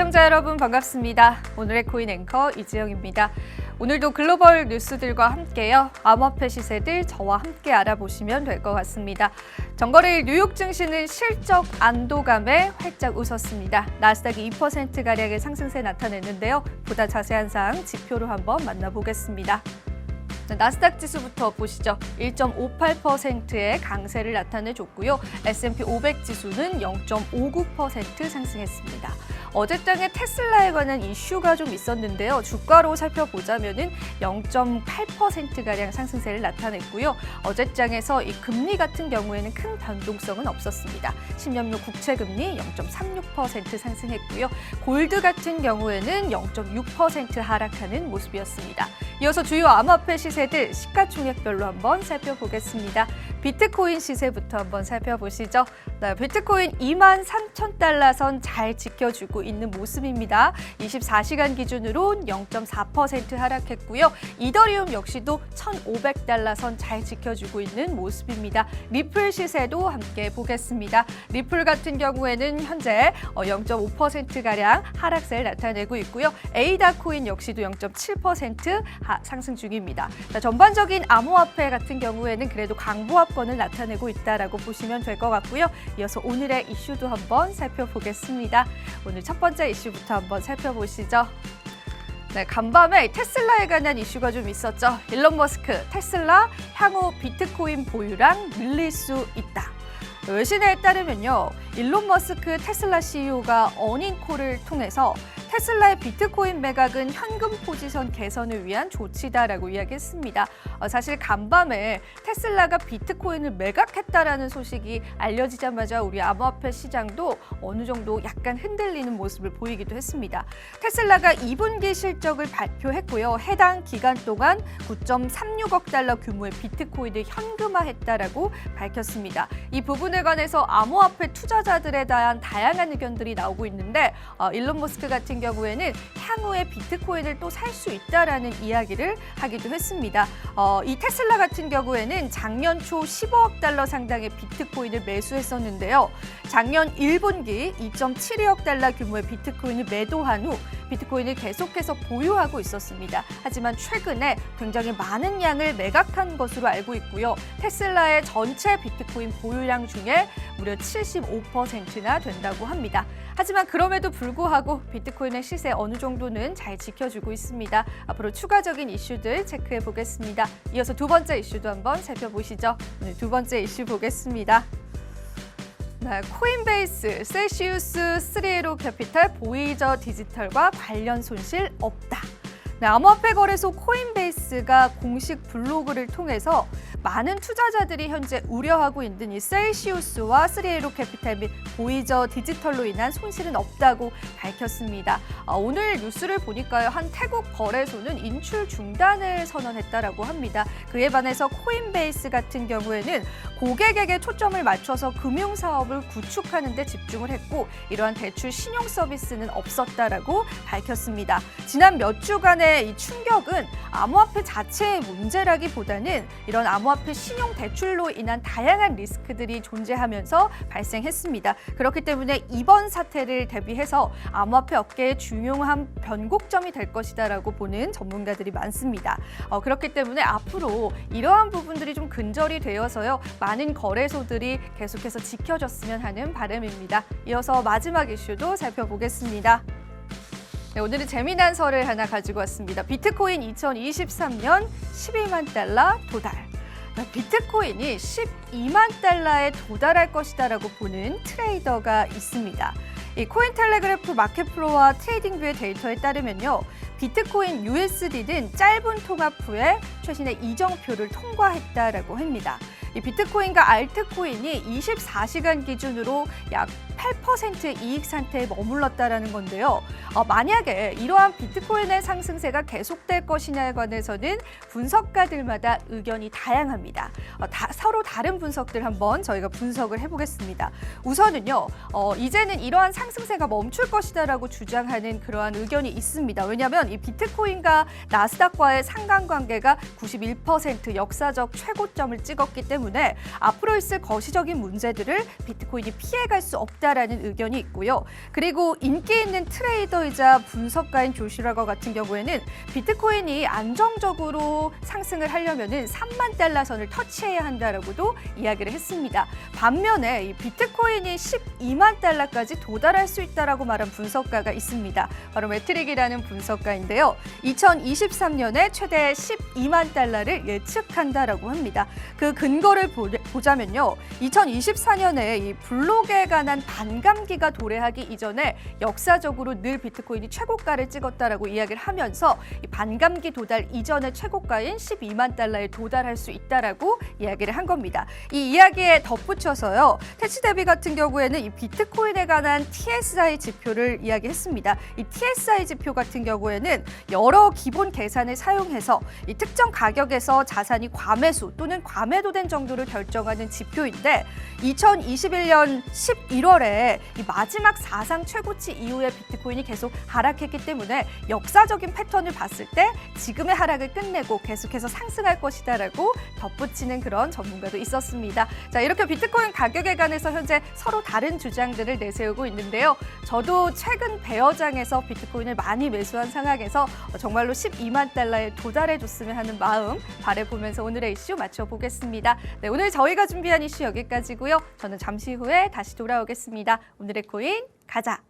시청자 여러분 반갑습니다. 오늘의 코인 앵커 이지영입니다. 오늘도 글로벌 뉴스들과 함께요. 암호화폐 시세들 저와 함께 알아보시면 될 것 같습니다. 정거래일 뉴욕 증시는 실적 안도감에 활짝 웃었습니다. 나스닥이 2%가량의 상승세 나타냈는데요. 보다 자세한 사항 지표로 한번 만나보겠습니다. 자, 나스닥 지수부터 보시죠. 1.58%의 강세를 나타내줬고요. S&P 500 지수는 0.59% 상승했습니다. 어젯장에 테슬라에 관한 이슈가 좀 있었는데요. 주가로 살펴보자면은 0.8%가량 상승세를 나타냈고요. 어젯장에서 이 금리 같은 경우에는 큰 변동성은 없었습니다. 10년물 국채 금리 0.36% 상승했고요. 골드 같은 경우에는 0.6% 하락하는 모습이었습니다. 이어서 주요 암호화폐 시세들 시가총액별로 한번 살펴보겠습니다. 비트코인 시세부터 한번 살펴보시죠. 네, 비트코인 2만 3천 달러 선 잘 지켜주고 있는 모습입니다. 24시간 기준으로 0.4% 하락했고요. 이더리움 역시도 1,500달러 선 잘 지켜주고 있는 모습입니다. 리플 시세도 함께 보겠습니다. 리플 같은 경우에는 현재 0.5%가량 하락세를 나타내고 있고요. 에이다 코인 역시도 0.7% 상승 중입니다. 자, 전반적인 암호화폐 같은 경우에는 그래도 강보합 권을 나타내고 있다라고 보시면 될 것 같고요. 이어서 오늘의 이슈도 한번 살펴보겠습니다. 오늘 첫 번째 이슈부터 한번 살펴보시죠. 네, 간밤에 테슬라에 관한 이슈가 좀 있었죠. 일론 머스크, 테슬라 향후 비트코인 보유량 늘릴 수 있다. 외신에 따르면요, 일론 머스크 테슬라 CEO가 어닝콜을 통해서 테슬라의 비트코인 매각은 현금 포지션 개선을 위한 조치다라고 이야기했습니다. 어, 사실 간밤에 테슬라가 비트코인을 매각했다라는 소식이 알려지자마자 우리 암호화폐 시장도 어느 정도 약간 흔들리는 모습을 보이기도 했습니다. 테슬라가 2분기 실적을 발표했고요. 해당 기간 동안 9.36억 달러 규모의 비트코인을 현금화했다라고 밝혔습니다. 이 부분에 관해서 암호화폐 투자자들에 대한 다양한 의견들이 나오고 있는데 어, 일론 머스크 같은 경우에는 향후에 비트코인을 또 살 수 있다라는 이야기를 하기도 했습니다. 어, 이 테슬라 같은 경우에는 작년 초 15억 달러 상당의 비트코인을 매수했었는데요. 작년 1분기 2.72억 달러 규모의 비트코인을 매도한 후 비트코인을 계속해서 보유하고 있었습니다. 하지만 최근에 굉장히 많은 양을 매각한 것으로 알고 있고요. 테슬라의 전체 비트코인 보유량 중에 무려 75%나 된다고 합니다. 하지만 그럼에도 불구하고 비트코인의 시세 어느 정도는 잘 지켜주고 있습니다. 앞으로 추가적인 이슈들 체크해 보겠습니다. 이어서 두 번째 이슈도 한번 살펴보시죠. 오늘 두 번째 이슈 보겠습니다. 네, 코인베이스, 셀시우스, 스리에로 캐피탈, 보이저 디지털과 관련 손실 없다. 네, 암호화폐 거래소 코인베이스가 공식 블로그를 통해서 많은 투자자들이 현재 우려하고 있는 이 셀시우스와 스리에로 캐피탈 및 보이저 디지털로 인한 손실은 없다고 밝혔습니다. 아, 오늘 뉴스를 보니까요, 한 태국 거래소는 인출 중단을 선언했다라고 합니다. 그에 반해서 코인베이스 같은 경우에는 고객에게 초점을 맞춰서 금융 사업을 구축하는 데 집중을 했고 이러한 대출 신용 서비스는 없었다라고 밝혔습니다. 지난 몇 주간의 이 충격은 암호화폐 자체의 문제라기보다는 이런 암호화폐 신용 대출로 인한 다양한 리스크들이 존재하면서 발생했습니다. 그렇기 때문에 이번 사태를 대비해서 암호화폐 업계의 중요한 변곡점이 될 것이다라고 보는 전문가들이 많습니다. 어, 그렇기 때문에 앞으로 이러한 부분들이 좀 근절이 되어서요. 많은 거래소들이 계속해서 지켜졌으면 하는 바람입니다. 이어서 마지막 이슈도 살펴보겠습니다. 네, 오늘은 재미난 설을 하나 가지고 왔습니다. 비트코인 2023년 12만 달러 도달. 네, 비트코인이 12만 달러에 도달할 것이다라고 보는 트레이더가 있습니다. 이 코인텔레그래프 마켓프로와 트레이딩뷰의 데이터에 따르면요. 비트코인 USD는 짧은 통합 후에 최신의 이정표를 통과했다라고 합니다. 이 비트코인과 알트코인이 24시간 기준으로 약 8% 이익 상태에 머물렀다라는 건데요. 어, 만약에 이러한 비트코인의 상승세가 계속될 것이냐에 관해서는 분석가들마다 의견이 다양합니다. 어, 다, 서로 다른 분석들 한번 저희가 분석을 해보겠습니다. 우선은요, 어, 이제는 이러한 상승세가 멈출 것이다라고 주장하는 그러한 의견이 있습니다. 왜냐하면 이 비트코인과 나스닥과의 상관관계가 91% 역사적 최고점을 찍었기 때문에 때문에 앞으로 있을 거시적인 문제들을 비트코인이 피해갈 수 없다라는 의견이 있고요. 그리고 인기 있는 트레이더이자 분석가인 조슈라거 같은 경우에는 비트코인이 안정적으로 상승을 하려면은 3만 달러 선을 터치해야 한다라고도 이야기를 했습니다. 반면에 이 비트코인이 12만 달러까지 도달할 수 있다라고 말한 분석가가 있습니다. 바로 매트릭이라는 분석가인데요. 2023년에 최대 12만 달러를 예측한다라고 합니다. 그 근거 를 보, 보자면요. 2024년에 이 블록에 관한 반감기가 도래하기 이전에 역사적으로 늘 비트코인이 최고가를 찍었다라고 이야기를 하면서 이 반감기 도달 이전의 최고가인 12만 달러에 도달할 수 있다라고 이야기를 한 겁니다. 이 이야기에 덧붙여서요. 테치데비 같은 경우에는 이 비트코인에 관한 TSI 지표를 이야기했습니다. 이 TSI 지표 같은 경우에는 여러 기본 계산을 사용해서 이 특정 가격에서 자산이 과매수 또는 과매도된 정도 를 결정하는 지표인데 2021년 11월에 이 마지막 사상 최고치 이후에 비트코인이 계속 하락했기 때문에 역사적인 패턴을 봤을 때 지금의 하락을 끝내고 계속해서 상승할 것이다라고 덧붙이는 그런 전문가도 있었습니다. 자, 이렇게 비트코인 가격에 관해서 현재 서로 다른 주장들을 내세우고 있는데요. 저도 최근 베어장에서 비트코인을 많이 매수한 상황에서 정말로 12만 달러에 도달해 줬으면 하는 마음 바래보면서 오늘의 이슈 맞춰보겠습니다. 네, 오늘 저희가 준비한 이슈 여기까지고요. 저는 잠시 후에 다시 돌아오겠습니다. 오늘의 코인 가자.